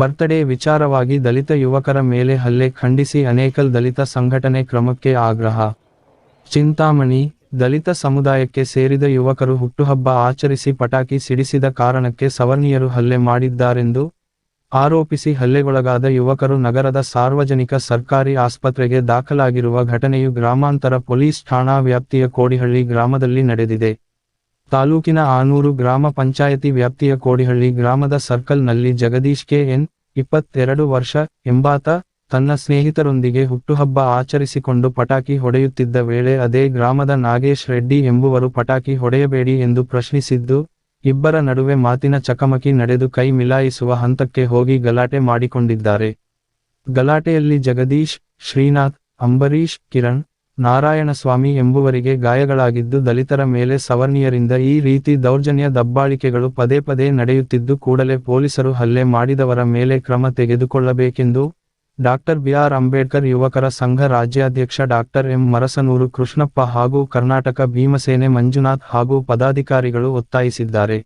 Birthday ವಿಚಾರವಾಗಿ ದಲಿತ ಯುವಕರ ಮೇಲೆ ಹಲ್ಲೆ ಖಂಡಿಸಿ ಅನೇಕಲ್ ದಲಿತ ಸಂಘಟನೆ ಕ್ರಮಕ್ಕೆ ಆಗ್ರಹ. ಚಿಂತಾಮಣಿ, ದಲಿತ ಸಮುದಾಯಕ್ಕೆ ಸೇರಿದ ಯುವಕರು ಹುಟ್ಟುಹಬ್ಬ ಆಚರಿಸಿ ಪಟಾಕಿ ಸಿಡಿಸಿದ ಕಾರಣಕ್ಕೆ ಸವರ್ಣೀಯರು ಹಲ್ಲೆ ಮಾಡಿದ್ದಾರೆಂದು ಆರೋಪಿಸಿ ಹಲ್ಲೆಗೊಳಗಾದ ಯುವಕರು ನಗರದ ಸಾರ್ವಜನಿಕ ಸರ್ಕಾರಿ ಆಸ್ಪತ್ರೆಗೆ ದಾಖಲಾಗಿರುವ ಘಟನೆಯು ಗ್ರಾಮಾಂತರ ಪೊಲೀಸ್ ಠಾಣಾ ವ್ಯಾಪ್ತಿಯ ಕೋಡಿಹಳ್ಳಿ ಗ್ರಾಮದಲ್ಲಿ ನಡೆದಿದೆ. ತಾಲೂಕಿನ ಆನೂರು ಗ್ರಾಮ ಪಂಚಾಯತಿ ವ್ಯಾಪ್ತಿಯ ಕೋಡಿಹಳ್ಳಿ ಗ್ರಾಮದ ಸರ್ಕಲ್ನಲ್ಲಿ ಜಗದೀಶ್ ಕೆ ಎನ್ ಇಪ್ಪತ್ತೆರಡು ವರ್ಷ ಎಂಬಾತ ತನ್ನ ಸ್ನೇಹಿತರೊಂದಿಗೆ ಹುಟ್ಟುಹಬ್ಬ ಆಚರಿಸಿಕೊಂಡು ಪಟಾಕಿ ಹೊಡೆಯುತ್ತಿದ್ದ ವೇಳೆ ಅದೇ ಗ್ರಾಮದ ನಾಗೇಶ್ ರೆಡ್ಡಿ ಎಂಬುವರು ಪಟಾಕಿ ಹೊಡೆಯಬೇಡಿ ಎಂದು ಪ್ರಶ್ನಿಸಿದ್ದು, ಇಬ್ಬರ ನಡುವೆ ಮಾತಿನ ಚಕಮಕಿ ನಡೆದು ಕೈ ಮಿಲಾಯಿಸುವ ಹಂತಕ್ಕೆ ಹೋಗಿ ಗಲಾಟೆ ಮಾಡಿಕೊಂಡಿದ್ದಾರೆ. ಗಲಾಟೆಯಲ್ಲಿ ಜಗದೀಶ್, ಶ್ರೀನಾಥ್, ಅಂಬರೀಶ್, ಕಿರಣ್ ನಾರಾಯಣಸ್ವಾಮಿ ಎಂಬುವರಿಗೆ ಗಾಯಗಳಾಗಿದ್ದು ದಲಿತರ ಮೇಲೆ ಸವರ್ಣೀಯರಿಂದ ಈ ರೀತಿ ದೌರ್ಜನ್ಯ ದಬ್ಬಾಳಿಕೆಗಳು ಪದೇ ಪದೇ ನಡೆಯುತ್ತಿದ್ದು ಕೂಡಲೇ ಪೊಲೀಸರು ಹಲ್ಲೆ ಮಾಡಿದವರ ಮೇಲೆ ಕ್ರಮ ತೆಗೆದುಕೊಳ್ಳಬೇಕೆಂದು ಡಾಕ್ಟರ್ ಬಿಆರ್ ಅಂಬೇಡ್ಕರ್ ಯುವಕರ ಸಂಘ ರಾಜ್ಯಾಧ್ಯಕ್ಷ ಡಾಕ್ಟರ್ ಎಂ. ಮರಸನೂರು ಕೃಷ್ಣಪ್ಪ ಹಾಗೂ ಕರ್ನಾಟಕ ಭೀಮಸೇನೆ ಮಂಜುನಾಥ್ ಹಾಗೂ ಪದಾಧಿಕಾರಿಗಳು ಒತ್ತಾಯಿಸಿದ್ದಾರೆ.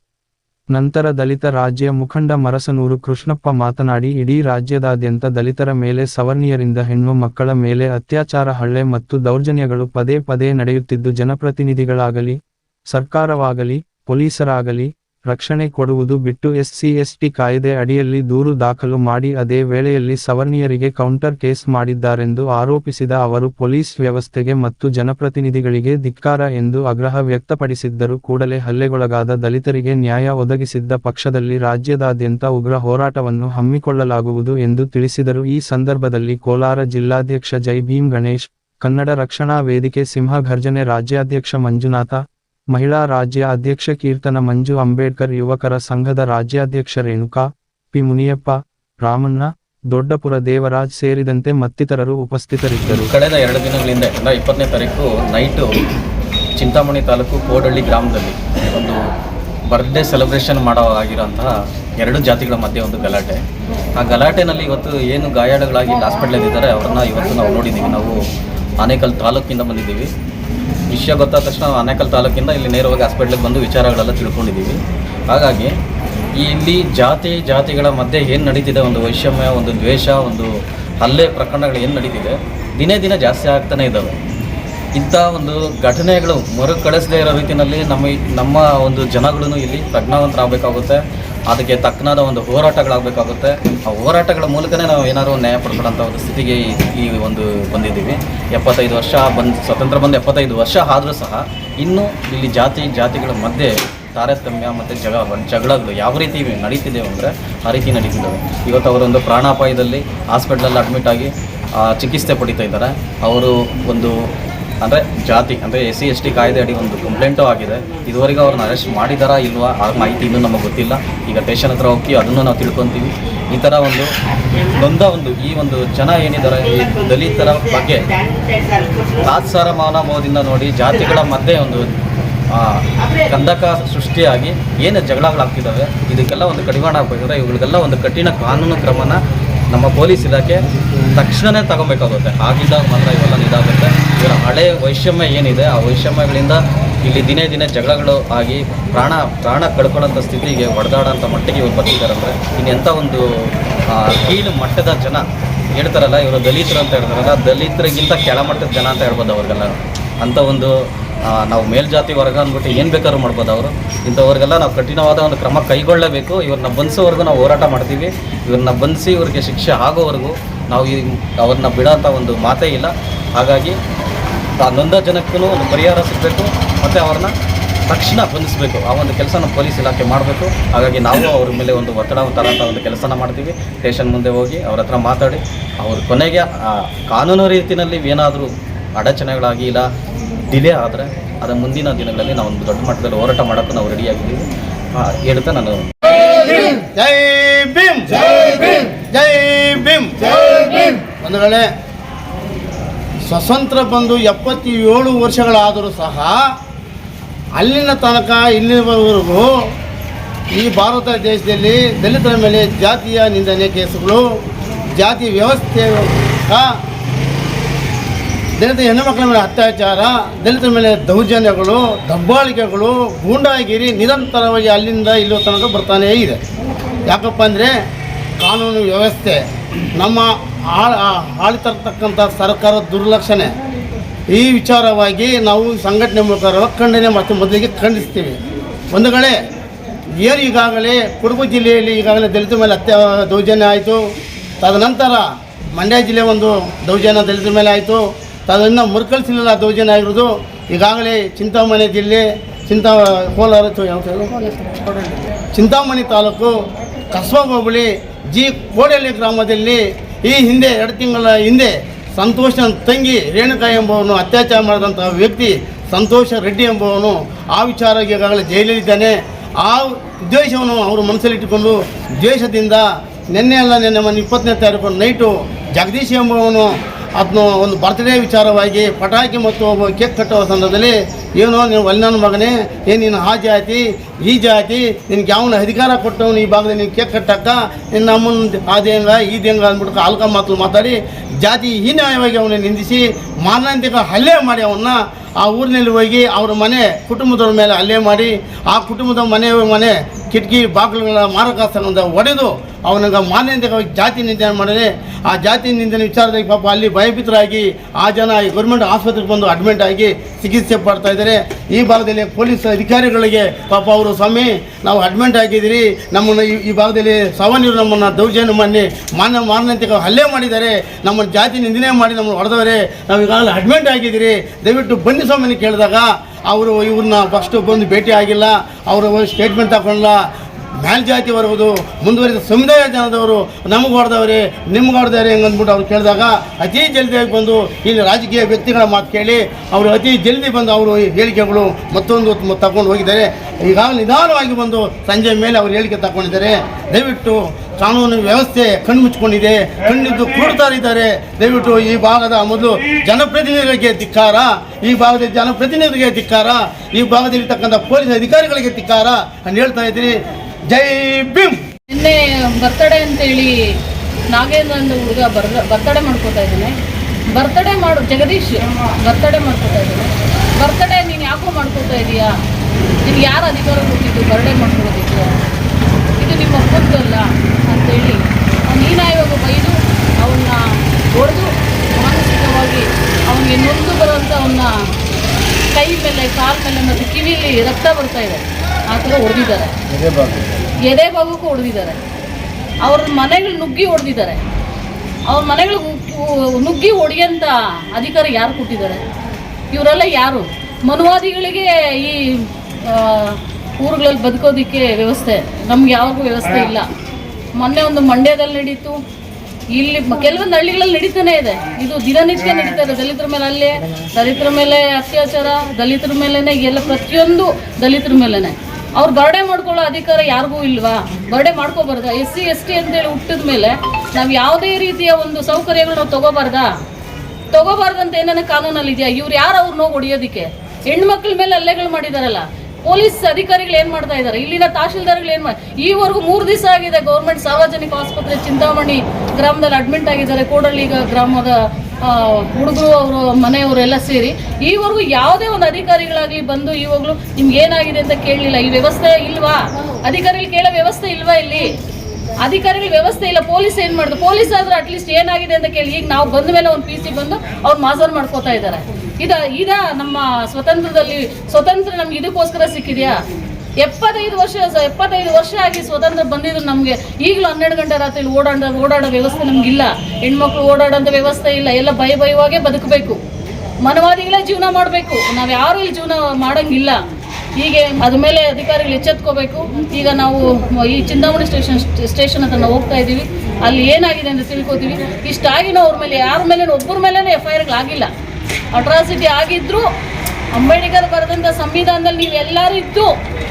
ನಂತರ ದಲಿತ ರಾಜ್ಯ ಮುಖಂಡ ಮರಸನೂರು ಕೃಷ್ಣಪ್ಪ ಮಾತನಾಡಿ, ಇಡೀ ರಾಜ್ಯದಾದ್ಯಂತ ದಲಿತರ ಮೇಲೆ ಸವರ್ಣೀಯರಿಂದ ಹೆಣ್ಣು ಮಕ್ಕಳ ಮೇಲೆ ಅತ್ಯಾಚಾರ ಹಳ್ಳೆ ಮತ್ತು ದೌರ್ಜನ್ಯಗಳು ಪದೇ ಪದೇ ನಡೆಯುತ್ತಿದ್ದು, ಜನಪ್ರತಿನಿಧಿಗಳಾಗಲಿ, ಸರ್ಕಾರವಾಗಲಿ, ಪೊಲೀಸರಾಗಲಿ ರಕ್ಷಣೆ ಕೊಡುವುದು ಬಿಟ್ಟು ಎಸ್ಸಿ, ಎಸ್ಟಿ ಕಾಯ್ದೆ ಅಡಿಯಲ್ಲಿ ದೂರು ದಾಖಲು ಮಾಡಿ ಅದೇ ವೇಳೆಯಲ್ಲಿ ಸವರ್ಣೀಯರಿಗೆ ಕೌಂಟರ್ ಕೇಸ್ ಮಾಡಿದ್ದಾರೆಂದು ಆರೋಪಿಸಿದ ಅವರು ಪೊಲೀಸ್ ವ್ಯವಸ್ಥೆಗೆ ಮತ್ತು ಜನಪ್ರತಿನಿಧಿಗಳಿಗೆ ಧಿಕ್ಕಾರ ಎಂದು ಆಗ್ರಹ ವ್ಯಕ್ತಪಡಿಸಿದ್ದರು ಕೂಡಲೇ ಹಲ್ಲೆಗೊಳಗಾದ ದಲಿತರಿಗೆ ನ್ಯಾಯ ಒದಗಿಸಿದ್ದ ಪಕ್ಷದಲ್ಲಿ ರಾಜ್ಯದಾದ್ಯಂತ ಉಗ್ರ ಹೋರಾಟವನ್ನು ಹಮ್ಮಿಕೊಳ್ಳಲಾಗುವುದು ಎಂದು ತಿಳಿಸಿದರು. ಈ ಸಂದರ್ಭದಲ್ಲಿ ಕೋಲಾರ ಜಿಲ್ಲಾಧ್ಯಕ್ಷ ಜೈ ಭೀಮ್ ಗಣೇಶ್, ಕನ್ನಡ ರಕ್ಷಣಾ ವೇದಿಕೆ ಸಿಂಹಘರ್ಜನೆ ರಾಜ್ಯಾಧ್ಯಕ್ಷ ಮಂಜುನಾಥ ಮಹಿಳಾ ರಾಜ್ಯ ಅಧ್ಯಕ್ಷ ಕೀರ್ತನ ಮಂಜು ಅಂಬೇಡ್ಕರ್, ಯುವಕರ ಸಂಘದ ರಾಜ್ಯಾಧ್ಯಕ್ಷ ರೇಣುಕಾ, ಪಿ ಮುನಿಯಪ್ಪ, ರಾಮಣ್ಣ, ದೊಡ್ಡಪುರ ದೇವರಾಜ್ ಸೇರಿದಂತೆ ಮತ್ತಿತರರು ಉಪಸ್ಥಿತರಿದ್ದರು. ಕಳೆದ ಎರಡು ದಿನಗಳಿಂದ ಎಲ್ಲ ಇಪ್ಪತ್ತನೇ ತಾರೀಕು ನೈಟು ಚಿಂತಾಮಣಿ ತಾಲೂಕು ಕೋಡಳ್ಳಿ ಗ್ರಾಮದಲ್ಲಿ ಒಂದು ಬರ್ತ್ಡೇ ಸೆಲೆಬ್ರೇಷನ್ ಮಾಡೋ ಆಗಿರೋಂತಹ ಎರಡು ಜಾತಿಗಳ ಮಧ್ಯೆ ಒಂದು ಗಲಾಟೆ. ಆ ಗಲಾಟೆನಲ್ಲಿ ಇವತ್ತು ಏನು ಗಾಯಾಳುಗಳಾಗಿ ಹಾಸ್ಪಿಟ್ಲಲ್ಲಿದ್ದಾರೆ ಅವ್ರನ್ನ ಇವತ್ತು ನಾವು ನೋಡಿದ್ದೀವಿ. ನಾವು ಆನೇಕಲ್ ತಾಲೂಕಿಂದ ಬಂದಿದ್ದೀವಿ. ವಿಷಯ ಗೊತ್ತಾದ ತಕ್ಷಣ ನಾವು ಆನೇಕಲ್ ತಾಲೂಕಿಂದ ಇಲ್ಲಿ ನೇರವಾಗಿ ಹಾಸ್ಪಿಟ್ಲಿಗೆ ಬಂದು ವಿಚಾರಗಳೆಲ್ಲ ತಿಳ್ಕೊಂಡಿದ್ದೀವಿ. ಹಾಗಾಗಿ ಇಲ್ಲಿ ಜಾತಿ, ಜಾತಿಗಳ ಮಧ್ಯೆ ಏನು ನಡೀತಿದೆ, ಒಂದು ವೈಷಮ್ಯ, ಒಂದು ದ್ವೇಷ, ಒಂದು ಹಲ್ಲೆ ಪ್ರಕರಣಗಳು ಏನು ನಡೀತಿದೆ, ದಿನೇ ದಿನ ಜಾಸ್ತಿ ಆಗ್ತಾನೆ ಇದ್ದಾವೆ. ಇಂಥ ಒಂದು ಘಟನೆಗಳು ಮರುಕಳಿಸದೇ ಇರೋ ರೀತಿಯಲ್ಲಿ ನಮ್ಮ ನಮ್ಮ ಒಂದು ಜನಗಳನ್ನು ಇಲ್ಲಿ ಪ್ರಜ್ಞಾವಂತರಾಗಬೇಕಾಗುತ್ತೆ. ಅದಕ್ಕೆ ತಕ್ಕನಾದ ಒಂದು ಹೋರಾಟಗಳಾಗಬೇಕಾಗುತ್ತೆ. ಆ ಹೋರಾಟಗಳ ಮೂಲಕನೇ ನಾವು ಏನಾದರೂ ನ್ಯಾಯ ಪಡ್ಕೊಳ್ಳೋಂಥ ಒಂದು ಸ್ಥಿತಿಗೆ ಈ- ಒಂದು ಬಂದಿದ್ದೀವಿ. ಎಪ್ಪತ್ತೈದು ವರ್ಷ ಬಂದು ಸ್ವತಂತ್ರ ಬಂದು ಎಪ್ಪತ್ತೈದು ವರ್ಷ ಆದರೂ ಸಹ ಇನ್ನೂ ಇಲ್ಲಿ ಜಾತಿ ಜಾತಿಗಳ ಮಧ್ಯೆ ತಾರತಮ್ಯ ಮತ್ತು ಜಗ ಜಗಳಗಳು ಯಾವ ರೀತಿ ನಡೀತಿದೆ ಅಂದರೆ ಆ ರೀತಿ ನಡೀತಿದ್ದಾವೆ. ಇವತ್ತು ಅವರೊಂದು ಪ್ರಾಣಾಪಾಯದಲ್ಲಿ ಹಾಸ್ಪಿಟ್ಲಲ್ಲಿ ಅಡ್ಮಿಟ್ ಆಗಿ ಚಿಕಿತ್ಸೆ ಪಡಿತಾ ಇದ್ದಾರೆ. ಅವರು ಒಂದು ಅಂದರೆ ಜಾತಿ, ಅಂದರೆ ಎಸ್ ಸಿ ಎಸ್ ಟಿ ಕಾಯ್ದೆ ಅಡಿ ಒಂದು ಕಂಪ್ಲೇಂಟು ಆಗಿದೆ. ಇದುವರೆಗೂ ಅವ್ರನ್ನ ಅರೆಸ್ಟ್ ಮಾಡಿದಾರಾ ಇಲ್ವಾ? ಆ ಮಾಹಿತಿ ಇನ್ನೂ ನಮಗೆ ಗೊತ್ತಿಲ್ಲ. ಈಗ ಸ್ಟೇಷನ್ ಹತ್ರ ಹೋಗಿ ಅದನ್ನು ನಾವು ತಿಳ್ಕೊತೀವಿ. ಈ ಥರ ಒಂದು ನೊಂದ ಒಂದು, ಈ ಒಂದು ಜನ ಏನಿದ್ದಾರೆ ಈ ದಲಿತರ ಬಗ್ಗೆ ತಾತ್ಸಾರ ಮಾನಭಾವದಿಂದ ನೋಡಿ ಜಾತಿಗಳ ಮಧ್ಯೆ ಒಂದು ಗಂದಕ ಸೃಷ್ಟಿಯಾಗಿ ಏನು ಜಗಳಗಳಾಗ್ತಿದ್ದಾವೆ ಇದಕ್ಕೆಲ್ಲ ಒಂದು ಕಡಿವಾಣ ಹಾಕಬೇಕಂದ್ರೆ ಇವುಗಳಿಗೆಲ್ಲ ಒಂದು ಕಠಿಣ ಕಾನೂನು ಕ್ರಮನ ನಮ್ಮ ಪೊಲೀಸ್ ಇಲಾಖೆ ತಕ್ಷಣವೇ ತಗೊಬೇಕಾಗುತ್ತೆ. ಆಗಿದ್ದಾಗ ಮಾತ್ರ ಇವೆಲ್ಲ ಇದಾಗುತ್ತೆ. ಇವರ ಹಳೆ ವೈಷಮ್ಯ ಏನಿದೆ, ಆ ವೈಷಮ್ಯಗಳಿಂದ ಇಲ್ಲಿ ದಿನೇ ದಿನೇ ಜಗಳಗಳು ಆಗಿ ಪ್ರಾಣ ಪ್ರಾಣ ಕಳ್ಕೊಳ್ಳೋಂಥ ಸ್ಥಿತಿಗೆ ಹೊಡೆದಾಡೋಂಥ ಮಟ್ಟಿಗೆ ಇವ್ರು ಬರ್ತಿದ್ದಾರೆ ಅಂದರೆ ಎಂಥ ಒಂದು ಕೀಳು ಮಟ್ಟದ ಜನ ಹೇಳ್ತಾರಲ್ಲ, ಇವರು ದಲಿತರು ಅಂತ ಹೇಳ್ತಾರಲ್ಲ, ದಲಿತರಿಗಿಂತ ಕೆಳಮಟ್ಟದ ಜನ ಅಂತ ಹೇಳ್ಬೋದು ಅವ್ರಿಗೆಲ್ಲ. ಅಂಥ ಒಂದು ನಾವು ಮೇಲ್ಜಾತಿ ವರ್ಗ ಅಂದ್ಬಿಟ್ಟು ಏನು ಬೇಕಾದ್ರೂ ಮಾಡ್ಬೋದು ಅವರು. ಇಂಥವ್ರಿಗೆಲ್ಲ ನಾವು ಕಠಿಣವಾದ ಒಂದು ಕ್ರಮ ಕೈಗೊಳ್ಳಬೇಕು. ಇವ್ರನ್ನ ಬಂಧಿಸೋವರೆಗೂ ನಾವು ಹೋರಾಟ ಮಾಡ್ತೀವಿ. ಇವ್ರನ್ನ ಬಂಧಿಸಿ ಇವ್ರಿಗೆ ಶಿಕ್ಷೆ ಆಗೋವರೆಗೂ ನಾವು ಈ ಅವ್ರನ್ನ ಬಿಡೋಂಥ ಒಂದು ಮಾತೇ ಇಲ್ಲ. ಹಾಗಾಗಿ ಆ ನೊಂದ ಜನಕ್ಕೂ ಒಂದು ಪರಿಹಾರ ಸಿಗಬೇಕು. ಮತ್ತು ಅವ್ರನ್ನ ತಕ್ಷಣ ಬಂಧಿಸಬೇಕು. ಆ ಒಂದು ಕೆಲಸನ ಪೊಲೀಸ್ ಇಲಾಖೆ ಮಾಡಬೇಕು. ಹಾಗಾಗಿ ನಾವು ಅವ್ರ ಮೇಲೆ ಒಂದು ಒತ್ತಡ ತರೋಂಥ ಒಂದು ಕೆಲಸನ ಮಾಡ್ತೀವಿ. ಸ್ಟೇಷನ್ ಮುಂದೆ ಹೋಗಿ ಅವ್ರ ಹತ್ರ ಮಾತಾಡಿ. ಅವ್ರ ಕೊನೆಗೆ ಕಾನೂನು ರೀತಿಯಲ್ಲಿ ಏನಾದರೂ ಅಡಚಣೆಗಳಾಗಿ ಇಲ್ಲ ಡಿಲೇ ಆದರೆ ಅದರ ಮುಂದಿನ ದಿನಗಳಲ್ಲಿ ನಾವು ಒಂದು ದೊಡ್ಡ ಮಟ್ಟದಲ್ಲಿ ಹೋರಾಟ ಮಾಡೋಕ್ಕೂ ನಾವು ರೆಡಿಯಾಗಿದ್ದೀವಿ ಹೇಳ್ತಾ ನಾನು. ಜೈ ಭೀಮ್ ಜೈ ಭೀಮ್ ಜೈ ಭೀಮ್. ಜೈ ಭೀಮ್ ಒಂದು ಸ್ವತಂತ್ರ ಬಂದು ಎಪ್ಪತ್ತೇಳು ವರ್ಷಗಳಾದರೂ ಸಹ ಅಲ್ಲಿನ ತನಕ ಇಲ್ಲಿವರೆಗೂ ಈ ಭಾರತ ದೇಶದಲ್ಲಿ ದಲಿತರ ಮೇಲೆ ಜಾತಿಯ ನಿಂದನೆ ಕೇಸುಗಳು, ಜಾತಿ ವ್ಯವಸ್ಥೆ ದಲಿತ ಹೆಣ್ಣು ಮಕ್ಕಳ ಮೇಲೆ ಅತ್ಯಾಚಾರ ದಲಿತ ಮೇಲೆ ದೌರ್ಜನ್ಯಗಳು, ದಬ್ಬಾಳಿಕೆಗಳು, ಗೂಂಡಾಗಿರಿ ನಿರಂತರವಾಗಿ ಅಲ್ಲಿಂದ ಇಲ್ಲೋ ತನಕ ಬರ್ತಾನೇ ಇದೆ. ಯಾಕಪ್ಪ ಅಂದರೆ ಕಾನೂನು ವ್ಯವಸ್ಥೆ, ನಮ್ಮ ಆಳಿತರ್ತಕ್ಕಂಥ ಸರ್ಕಾರದ ದುರ್ಲಕ್ಷಣೆ. ಈ ವಿಚಾರವಾಗಿ ನಾವು ಸಂಘಟನೆ ಮೂಲಕ ಖಂಡನೆ ಮತ್ತು ಮೊದಲಿಗೆ ಖಂಡಿಸ್ತೀವಿ. ಒಂದು ಕಡೆ ಏನು ಈಗಾಗಲೇ ಕೊಡಗು ಜಿಲ್ಲೆಯಲ್ಲಿ ಈಗಾಗಲೇ ದಲಿತ ಮೇಲೆ ಅತ್ಯ ದೌರ್ಜನ್ಯ ಆಯಿತು. ತದನಂತರ ಮಂಡ್ಯ ಜಿಲ್ಲೆ ಒಂದು ದೌರ್ಜನ್ಯ ದಲಿತ ಮೇಲೆ ಆಯಿತು. ತದನ್ನು ಮುರ್ಕಲ್ಸಿಲ್ಲ ದೌರ್ಜನ್ಯ ಆಗಿರೋದು ಈಗಾಗಲೇ ಚಿಂತಾಮಣಿ ಜಿಲ್ಲೆ ಚಿಂತಾ ಕೋಲಾರ ಚಿಂತಾಮಣಿ ತಾಲೂಕು ಕಸ್ಬಾ ಹೋಬಳಿ ಜಿ ಕೋಡೆಹಳ್ಳಿ ಗ್ರಾಮದಲ್ಲಿ ಈ ಹಿಂದೆ ಎರಡು ತಿಂಗಳ ಹಿಂದೆ ಸಂತೋಷನ ತಂಗಿ ರೇಣುಕಾ ಎಂಬುವನು ಅತ್ಯಾಚಾರ ಮಾಡಿದಂಥ ವ್ಯಕ್ತಿ ಸಂತೋಷ ರೆಡ್ಡಿ ಎಂಬುವನು ಆ ವಿಚಾರ ಈಗಾಗಲೇ ಜೈಲಲ್ಲಿದ್ದಾನೆ. ಆ ಉದ್ದೇಶವನ್ನು ಅವರು ಮನಸ್ಸಲ್ಲಿಟ್ಟುಕೊಂಡು ದ್ವೇಷದಿಂದ ನಿನ್ನೆ ಅಲ್ಲ, ನಿನ್ನೆ ಮೊನ್ನೆ ಇಪ್ಪತ್ತನೇ ತಾರೀಕು ನೈಟು ಜಗದೀಶ್ ಎಂಬುವನು ಅದನ್ನು ಒಂದು ಬರ್ತ್ಡೇ ವಿಚಾರವಾಗಿ ಪಟಾಕಿ ಮತ್ತು ಒಬ್ಬ ಕೇಕ್ ಕಟ್ಟುವ ಸಂದರ್ಭದಲ್ಲಿ, ಏನೋ ನೀವು ನನ್ನ ಮಗನೇ ಏನು ನೀನು ಆ ಜಾತಿ, ಈ ಜಾತಿ ನಿನ್ಗೆ ಯಾವನ ಅಧಿಕಾರ ಕೊಟ್ಟವನು ಈ ಭಾಗದಲ್ಲಿ ನೀನು ಕೇಕ್ ಕಟ್ಟಕ್ಕ, ನಿನ್ನ ನಮ್ಮನ್ನು ಅದೇಂಗ ಇದೇಂಗ ಅಂದ್ಬಿಟ್ಟು ಅಲ್ಕ ಮಾತು ಮಾತಾಡಿ, ಜಾತಿ ಹೀನಾಯವಾಗಿ ಅವನ ನಿಂದಿಸಿ ಮಾರಣಾಂತಿಕ ಹಲ್ಲೆ ಮಾಡಿ ಅವನ್ನ, ಆ ಊರಿನಲ್ಲಿ ಹೋಗಿ ಅವ್ರ ಮನೆ ಕುಟುಂಬದವ್ರ ಮೇಲೆ ಹಲ್ಲೆ ಮಾಡಿ, ಆ ಕುಟುಂಬದ ಮನೆ ಮನೆ ಕಿಟಕಿ ಬಾಗಿಲುಗಳ ಮಾರಕಾಸ್ತ್ರಗಳಿಂದ ಒಡೆದು ಅವನಿಗೆ ಮಾನ್ಯತೆಗಾಗಿ ಜಾತಿ ನಿಂದನೆ ಮಾಡಿದರೆ ಆ ಜಾತಿ ನಿಂದನೆ ವಿಚಾರದಲ್ಲಿ ಪಾಪ ಅಲ್ಲಿ ಭಯಭೀತರಾಗಿ ಆ ಜನ ಈ ಗೌರ್ಮೆಂಟ್ ಆಸ್ಪತ್ರೆಗೆ ಬಂದು ಅಡ್ಮಿಟ್ ಆಗಿ ಚಿಕಿತ್ಸೆ ಪಡ್ತಾ ಇದ್ದಾರೆ. ಈ ಭಾಗದಲ್ಲಿ ಪೊಲೀಸ್ ಅಧಿಕಾರಿಗಳಿಗೆ ಪಾಪ ಅವರು, ಸ್ವಾಮಿ, ನಾವು ಅಡ್ಮಿಟ್ ಆಗಿದ್ದೀರಿ. ನಮ್ಮನ್ನು ಈ- ಭಾಗದಲ್ಲಿ ಸಾಮಾನ್ಯರು ನಮ್ಮನ್ನು ದೌರ್ಜನ್ಯ ಮಾಡಿ, ಮಾನ್ಯ ಮಾನ್ಯತೆಗೆ ಹಲ್ಲೆ ಮಾಡಿದ್ದಾರೆ. ನಮ್ಮನ್ನು ಜಾತಿ ನಿಂದನೆ ಮಾಡಿ ನಮ್ಮನ್ನು ಹೊಡೆದವರೆ. ನಾವು ಈಗಾಗಲೇ ಅಡ್ಮಿಟ್ ಆಗಿದ್ದೀರಿ. ದಯವಿಟ್ಟು ಬನ್ನಿ ಸ್ವಾಮಿನ ಕೇಳಿದಾಗ ಅವರು ಇವ್ರನ್ನ ಫಸ್ಟು ಬಂದು ಭೇಟಿ ಆಗಿಲ್ಲ ಅವರು ಸ್ಟೇಟ್ಮೆಂಟ್ ತಗೊಂಡಿಲ್ಲ ಮೇಲ್ಜಾತಿ ಬರುವುದು ಮುಂದುವರಿದ ಸಮುದಾಯ ಜನದವರು ನಮಗೆ ಹೊಡೆದವ್ರೆ, ನಿಮ್ಗೆ ಹೊಡೆದವ್ರೆ ಹೆಂಗೆ ಅಂದ್ಬಿಟ್ಟು ಅವ್ರು ಕೇಳಿದಾಗ ಅತಿ ಜಲ್ದಿಯಾಗಿ ಬಂದು ಇಲ್ಲಿ ರಾಜಕೀಯ ವ್ಯಕ್ತಿಗಳ ಮಾತು ಕೇಳಿ ಅವರು ಅತಿ ಜಲ್ದಿ ಬಂದು ಅವರು ಹೇಳಿಕೆಗಳು ಮತ್ತೊಂದು ತಗೊಂಡು ಹೋಗಿದ್ದಾರೆ. ಈಗಾಗಲೇ ನಿಧಾನವಾಗಿ ಬಂದು ಸಂಜೆ ಮೇಲೆ ಅವರು ಹೇಳಿಕೆ ತಗೊಂಡಿದ್ದಾರೆ. ದಯವಿಟ್ಟು ಕಾನೂನು ವ್ಯವಸ್ಥೆ ಕಣ್ಮುಚ್ಕೊಂಡಿದೆ ಕಣ್ಣಿದ್ದು ಕೂಡ್ತಾ ಇದ್ದಾರೆ. ದಯವಿಟ್ಟು ಈ ಭಾಗದ ಮೊದಲು ಜನಪ್ರತಿನಿಧಿಗಳಿಗೆ ಧಿಕ್ಕಾರ, ಈ ಭಾಗದ ಜನಪ್ರತಿನಿಧಿಗಳಿಗೆ ಧಿಕ್ಕಾರ, ಈ ಭಾಗದಲ್ಲಿರ್ತಕ್ಕಂಥ ಪೊಲೀಸ್ ಅಧಿಕಾರಿಗಳಿಗೆ ಧಿಕ್ಕಾರ. ಅಂತ ಹೇಳ್ತಾ ಇದ್ದೀನಿ ಜೈ ಭೀಮ್. ನಿನ್ನೆ ಬರ್ತಡೇ ಅಂತೇಳಿ ನಾಗೇಂದ್ರ ಅಂತ ಹುಡುಗ ಬರ್, ಬರ್ತಡೇ ಮಾಡ್ಕೋತಾ ಇದ್ದಾನೆ. ಬರ್ತಡೇ ಮಾಡು, ಜಗದೀಶ್ ಬರ್ತಡೇ ಮಾಡ್ಕೋತಾ ಇದ್ದಾನೆ. ಬರ್ತಡೇ ನೀನು ಯಾಕೋ ಮಾಡ್ಕೋತಾ ಇದೀಯಾ? ನಿನ್ಗೆ ಯಾರು ಅಧಿಕಾರ ಕೊಟ್ಟಿದ್ದು ಬರ್ಡೇ ಮಾಡ್ಕೊಳೋದಿತ್ತು ಇದು ನಿಮ್ಮ ಒಪ್ಪಂದಲ್ಲ ಅಂತೇಳಿ ನೀನು ಇವಾಗ ಬೈದು ಅವನ್ನ ಹೊಡೆದು ಮಾನಸಿಕವಾಗಿ ಅವನಿಗೆ ನೊಂದು ಬರುವಂಥ ಅವನ್ನ ಕೈ ಮೇಲೆ, ಕಾಲ ಮೇಲೆ ಮತ್ತು ಕಿವಿಲಿ ರಕ್ತ ಬರ್ತಾ ಇದೆ. ಆ ಥರ ಹೊಡೆದಿದ್ದಾರೆ. ಎದೆ ಭಾಗಕ್ಕೂ ಹೊಡೆದಿದ್ದಾರೆ. ಅವ್ರ ಮನೆಗಳು ನುಗ್ಗಿ ಹೊಡೆದಿದ್ದಾರೆ. ಅವ್ರ ಮನೆಗಳು ನುಗ್ಗಿ ಹೊಡೆಯಂತ ಅಧಿಕಾರ ಯಾರು ಕೊಟ್ಟಿದ್ದಾರೆ? ಇವರೆಲ್ಲ ಯಾರು? ಮನುವಾದಿಗಳಿಗೆ ಈ ಊರುಗಳಲ್ಲಿ ಬದುಕೋದಕ್ಕೆ ವ್ಯವಸ್ಥೆ ನಮ್ಗೆ ಯಾವಾಗೂ ವ್ಯವಸ್ಥೆ ಇಲ್ಲ. ಮೊನ್ನೆ ಒಂದು ಮಂಡ್ಯದಲ್ಲಿ ನಡೀತು. ಇಲ್ಲಿ ಕೆಲವೊಂದು ಹಳ್ಳಿಗಳಲ್ಲಿ ನಡೀತಾನೆ ಇದೆ. ಇದು ದಿನನಿತ್ಯ ನಡೀತಾ ಇದೆ. ದಲಿತರ ಮೇಲೆ ಅಲ್ಲೇ ದಲಿತರ ಮೇಲೆ ಅತ್ಯಾಚಾರ ದಲಿತರ ಮೇಲೆನೆ ಎಲ್ಲ ಪ್ರತಿಯೊಂದು ದಲಿತರ ಮೇಲೆನೆ. ಅವ್ರು ಬರ್ಡೇ ಮಾಡ್ಕೊಳ್ಳೋ ಅಧಿಕಾರ ಯಾರಿಗೂ ಇಲ್ವಾ? ಬರ್ಡೇ ಮಾಡ್ಕೋಬಾರ್ದ? ಎಸ್ ಸಿ, ಎಸ್ ಟಿ ಅಂತೇಳಿ ಹುಟ್ಟಿದ ಮೇಲೆ ನಾವು ಯಾವುದೇ ರೀತಿಯ ಒಂದು ಸೌಕರ್ಯಗಳು ನಾವು ತಗೋಬಾರ್ದಾ? ತಗೋಬಾರ್ದಂತ ಏನಾನ ಕಾನೂನಲ್ಲಿ ಇದೆಯಾ? ಇವ್ರು ಯಾರು ಅವ್ರು ನೋವು ಹೊಡಿಯೋದಕ್ಕೆ? ಹೆಣ್ಮಕ್ಳ ಮೇಲೆ ಅಲ್ಲೆಗಳು ಮಾಡಿದಾರಲ್ಲ. ಪೊಲೀಸ್ ಅಧಿಕಾರಿಗಳು ಏನು ಮಾಡ್ತಾ ಇದ್ದಾರೆ ಇಲ್ಲಿನ ತಹಶೀಲ್ದಾರ್ಗಳು ಏನು ಮಾಡಿ ಈವರೆಗೂ ಮೂರು ದಿವಸ ಆಗಿದೆ. ಗೌರ್ಮೆಂಟ್ ಸಾರ್ವಜನಿಕ ಆಸ್ಪತ್ರೆ ಚಿಂತಾಮಣಿ ಗ್ರಾಮದಲ್ಲಿ ಅಡ್ಮಿಟ್ ಆಗಿದ್ದಾರೆ. ಕೋಡಳ್ಳಿ ಗ್ರಾಮದ ಹುಡುಗರು ಅವರು ಮನೆಯವರೆಲ್ಲ ಸೇರಿ ಈವರೆಗೂ ಯಾವುದೇ ಒಂದು ಅಧಿಕಾರಿಗಳಾಗಲಿ ಬಂದು ಇವಾಗಲೂ ನಿಮ್ಗೆ ಏನಾಗಿದೆ ಅಂತ ಕೇಳಲಿಲ್ಲ. ಈ ವ್ಯವಸ್ಥೆ ಇಲ್ವಾ? ಅಧಿಕಾರಿಗಳು ಕೇಳೋ ವ್ಯವಸ್ಥೆ ಇಲ್ವಾ ಇಲ್ಲಿ? ಅಧಿಕಾರಿಗಳ ವ್ಯವಸ್ಥೆ ಇಲ್ಲ. ಪೊಲೀಸ್ ಏನು ಮಾಡುದು? ಪೊಲೀಸ್ ಆದ್ರೆ ಅಟ್ಲೀಸ್ಟ್ ಏನಾಗಿದೆ ಅಂತ ಕೇಳಿ ಈಗ ನಾವು ಬಂದ ಮೇಲೆ ಒಂದು ಪಿ ಸಿ ಬಂದು ಅವ್ರು ಮಾಜರ್ ಮಾಡ್ಕೋತಾ ಇದ್ದಾರೆ. ಇದ ಇದ ನಮ್ಮ ಸ್ವತಂತ್ರದಲ್ಲಿ, ಸ್ವತಂತ್ರ ನಮ್ಗೆ ಇದಕ್ಕೋಸ್ಕರ ಸಿಕ್ಕಿದ್ಯಾ? ಎಪ್ಪತ್ತೈದು ವರ್ಷ ಎಪ್ಪತ್ತೈದು ವರ್ಷ ಆಗಿ ಸ್ವತಂತ್ರ ಬಂದಿದ್ರು ನಮಗೆ. ಈಗಲೂ ಹನ್ನೆರಡು ಗಂಟೆ ರಾತ್ರಿ ಓಡಾಡ, ಓಡಾಡೋ ವ್ಯವಸ್ಥೆ ನಮಗಿಲ್ಲ. ಹೆಣ್ಮಕ್ಳು ಓಡಾಡೋಂಥ ವ್ಯವಸ್ಥೆ ಇಲ್ಲ. ಎಲ್ಲ ಭಯ ಭಯವಾಗೇ ಬದುಕಬೇಕು. ಮನವಾದಿಗಳೇ ಜೀವನ ಮಾಡಬೇಕು. ನಾವು ಯಾರು ಇಲ್ಲಿ ಜೀವನ ಮಾಡಂಗಿಲ್ಲ. ಹೀಗೆ ಅದ್ರ ಮೇಲೆ ಅಧಿಕಾರಿಗಳು ಎಚ್ಚೆತ್ಕೋಬೇಕು. ಈಗ ನಾವು ಈ ಚಿಂತಾಮಣಿ ಸ್ಟೇಷನ್ ಸ್ಟೇಷನ್ ಹತ್ರ ನಾವು ಹೋಗ್ತಾ ಇದ್ದೀವಿ. ಅಲ್ಲಿ ಏನಾಗಿದೆ ಅಂತ ತಿಳ್ಕೊತೀವಿ. ಇಷ್ಟಾಗಿನೂ ಅವ್ರ ಮೇಲೆ, ಯಾರ ಮೇಲೆ ಒಬ್ಬರ ಮೇಲೆ ಎಫ್ ಐ ಆರ್ಗಳಾಗಿಲ್ಲ ಅಟ್ರಾಸಿಟಿ ಆಗಿದ್ರು ಅಂಬೇಡ್ಕರ್ ಬರೆದಂಥ ಸಂವಿಧಾನದಲ್ಲಿ ನೀವೆಲ್ಲರೂ ಇದ್ದು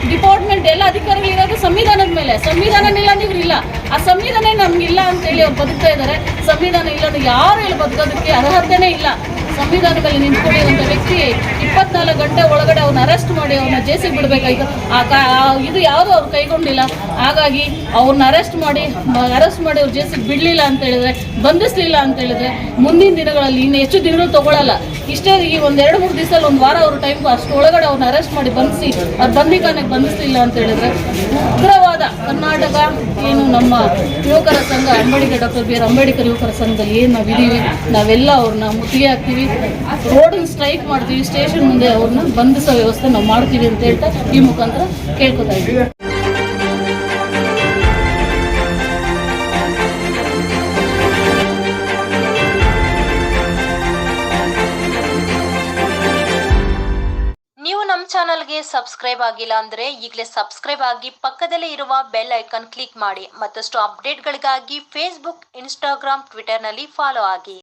ಡಿಪಾರ್ಟ್ಮೆಂಟ್ ಎಲ್ಲ ಅಧಿಕಾರಿಗಳು ಇರೋದು ಸಂವಿಧಾನದ ಮೇಲೆ. ಸಂವಿಧಾನ ಇಲ್ಲ ನೀವು ಇಲ್ಲ. ಆ ಸಂವಿಧಾನ ನಮ್ಗಿಲ್ಲ ಅಂತೇಳಿ ಅವ್ರು ಬದುಕ್ತಾ ಇದ್ದಾರೆ. ಸಂವಿಧಾನ ಇಲ್ಲ ಯಾರು ಇಲ್ಲಿ ಬದುಕೋದಕ್ಕೆ ಅರ್ಹತೆನೇ ಇಲ್ಲ. ಸಂವಿಧಾನದಲ್ಲಿ ನಿಂತ್ಕೊಂಡಿರುವಂಥ ವ್ಯಕ್ತಿ ಇಪ್ಪತ್ನಾಲ್ಕು ಗಂಟೆ ಒಳಗಡೆ ಅವ್ನ ಅರೆಸ್ಟ್ ಮಾಡಿ ಅವ್ರನ್ನ ಜೇಸಿಗೆ ಬಿಡ್ಬೇಕಾಯ್ತು. ಆ ಕಾ ಇದು ಯಾವುದೂ ಅವ್ರು ಕೈಗೊಂಡಿಲ್ಲ. ಹಾಗಾಗಿ ಅವ್ರನ್ನ ಅರೆಸ್ಟ್ ಮಾಡಿ ಅರೆಸ್ಟ್ ಮಾಡಿ ಅವ್ರು ಜೇಸಿಗೆ ಬಿಡಲಿಲ್ಲ ಅಂತ ಹೇಳಿದ್ರೆ, ಬಂಧಿಸ್ಲಿಲ್ಲ ಅಂತ ಹೇಳಿದ್ರೆ ಮುಂದಿನ ದಿನಗಳಲ್ಲಿ ಇನ್ನು ಹೆಚ್ಚು ದಿನಗಳು ತಗೊಳ್ಳಲ್ಲ ಇಷ್ಟೇ ಈ ಒಂದು ಎರಡು ಮೂರು ದಿವಸದಲ್ಲಿ ಒಂದು ವಾರ ಅವ್ರ ಟೈಮ್ ಅಷ್ಟು ಒಳಗಡೆ ಅವ್ರನ್ನ ಅರೆಸ್ಟ್ ಮಾಡಿ ಬಂಧಿಸಿ, ಅವ್ರ ಬಂದಿಕಾನೆಗೆ ಬಂಧಿಸ್ಲಿಲ್ಲ ಅಂತ ಹೇಳಿದ್ರೆ ಉಗ್ರವಾದ ಕರ್ನಾಟಕ ಏನು ನಮ್ಮ ಯುವಕರ ಸಂಘ, Ambedkar doctor B R Ambedkar ಯುವಕರ ಸಂಘದಲ್ಲಿ ಏನು ನಾವಿದ್ದೀವಿ, ನಾವೆಲ್ಲ ಅವ್ರನ್ನ ಮುತ್ತಿಗೆ ಹಾಕ್ತೀವಿ. ರೋಡ್ ಸ್ಟ್ರೈಕ್ ಮಾಡ್ತೀವಿ. ಸ್ಟೇಷನ್ ಮುಂದೆ ಅವ್ರನ್ನ ಬಂಧಿಸೋ ವ್ಯವಸ್ಥೆ ನಾವು ಮಾಡ್ತೀವಿ ಅಂತ ಹೇಳ್ತಾ ಈ ಮುಖಾಂತರ ಕೇಳ್ಕೊತಾ ಇದ್ದೀವಿ. ನೀವು ನಮ್ಮ ಚಾನಲ್ಗೆ ಸಬ್ಸ್ಕ್ರೈಬ್ ಆಗಿಲ್ಲ ಅಂದ್ರೆ ಈಗಲೇ ಸಬ್ಸ್ಕ್ರೈಬ್ ಆಗಿ ಪಕ್ಕದಲ್ಲೇ ಇರುವ ಬೆಲ್ ಐಕಾನ್ ಕ್ಲಿಕ್ ಮಾಡಿ ಮತ್ತಷ್ಟು ಅಪ್ಡೇಟ್ಗಳಿಗಾಗಿ ಫೇಸ್ಬುಕ್ ಇನ್ಸ್ಟಾಗ್ರಾಮ್ ಟ್ವಿಟರ್ನಲ್ಲಿ ಫಾಲೋ ಆಗಿ.